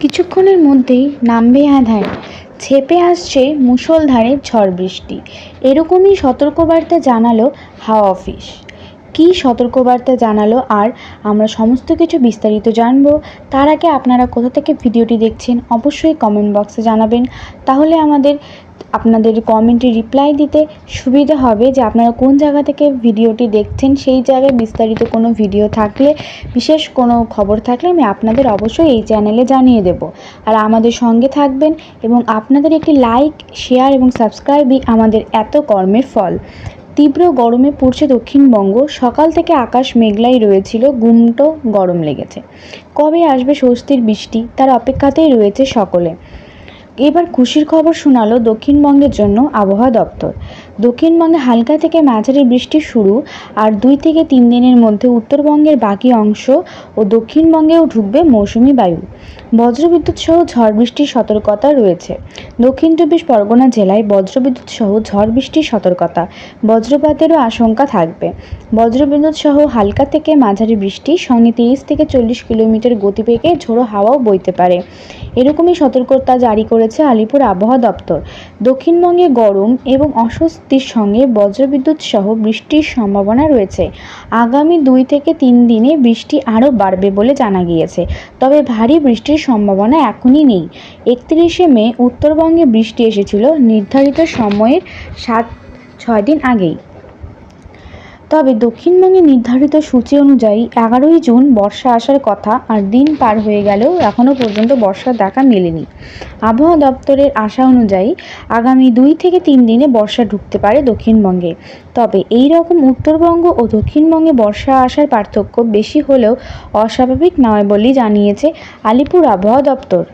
কিছুক্ষণের মধ্যেই নামবে আধার। ছেপে আসছে মুষলধারে ঝড় বৃষ্টি। এরকমই সতর্কবার্তা জানালো হাওয়া অফিস। কী সতর্কবার্তা জানালো আর আমরা সমস্ত কিছু বিস্তারিত জানব, তার আগে আপনারা কোথা থেকে ভিডিওটি দেখছেন অবশ্যই কমেন্ট বক্সে জানাবেন। তাহলে আমাদের, আপনাদের কমেন্টে রিপ্লাই দিতে সুবিধা হবে যে আপনারা কোন জায়গা থেকে ভিডিওটি দেখছেন, সেই জায়গায় বিস্তারিত কোনো ভিডিও থাকলে, বিশেষ কোনো খবর থাকলে আমি আপনাদের অবশ্যই এই চ্যানেলে জানিয়ে দেব। আর আমাদের সঙ্গে থাকবেন এবং আপনাদের একটি লাইক শেয়ার এবং সাবস্ক্রাইবই আমাদের এত কর্মের ফল। তীব্র গরমে পড়ছে দক্ষিণবঙ্গ। সকাল থেকে আকাশ মেঘলাই রয়েছিল, গুমটো গরম লেগেছে। কবে আসবে স্বস্তির বৃষ্টি? তার অপেক্ষাতেই রয়েছে সকলে। এবার খুশির খবর শোনালো দক্ষিণবঙ্গের জন্য আবহাওয়া দপ্তর। দক্ষিণবঙ্গে হালকা থেকে মাঝারি বৃষ্টি শুরু আর দুই থেকে তিন দিনের মধ্যে উত্তরবঙ্গের বাকি অংশ ও দক্ষিণবঙ্গেও ঢুকবে মৌসুমি বায়ু। বজ্রবিদ্যুৎ সহ ঝড় বৃষ্টির সতর্কতা রয়েছে। দক্ষিণ চব্বিশ পরগনা জেলায় বজ্রবিদ্যুৎ সহ ঝড় বৃষ্টির সতর্কতা। বজ্রপাতেরও আশঙ্কা থাকবে। বজ্রবিদ্যুৎ সহ হালকা থেকে মাঝারি বৃষ্টি সঙ্গে তিরিশ থেকে চল্লিশ কিলোমিটার গতিবেগে ঝোড়ো হাওয়াও বইতে পারে। এরকমই সতর্কতা জারি করেছে আলিপুর আবহাওয়া দপ্তর। দক্ষিণবঙ্গে গরম এবং অস্বস্তির সঙ্গে বজ্রবিদ্যুৎ সহ বৃষ্টির সম্ভাবনা রয়েছে। আগামী দুই থেকে তিন দিনে বৃষ্টি আরও বাড়বে বলে জানা গিয়েছে, তবে ভারী বৃষ্টির সম্ভাবনা এখনই নেই। একত্রিশে মে উত্তরবঙ্গে বৃষ্টি এসেছিল নির্ধারিত সময়ের সাত, ছয় দিন আগেই। তবে দক্ষিণবঙ্গে নির্ধারিত সূচি অনুযায়ী এগারোই জুন বর্ষা আসার কথা আর দিন পার হয়ে গেলেও এখনও পর্যন্ত বর্ষার দেখা মেলেনি। আবহাওয়া দপ্তরের আশা অনুযায়ী আগামী দুই থেকে তিন দিনে বর্ষা ঢুকতে পারে দক্ষিণবঙ্গে। তবে এই রকম উত্তরবঙ্গ ও দক্ষিণবঙ্গে বর্ষা আসার পার্থক্য বেশি হলেও অস্বাভাবিক নয় বলেই জানিয়েছে আলিপুর আবহাওয়া দপ্তর।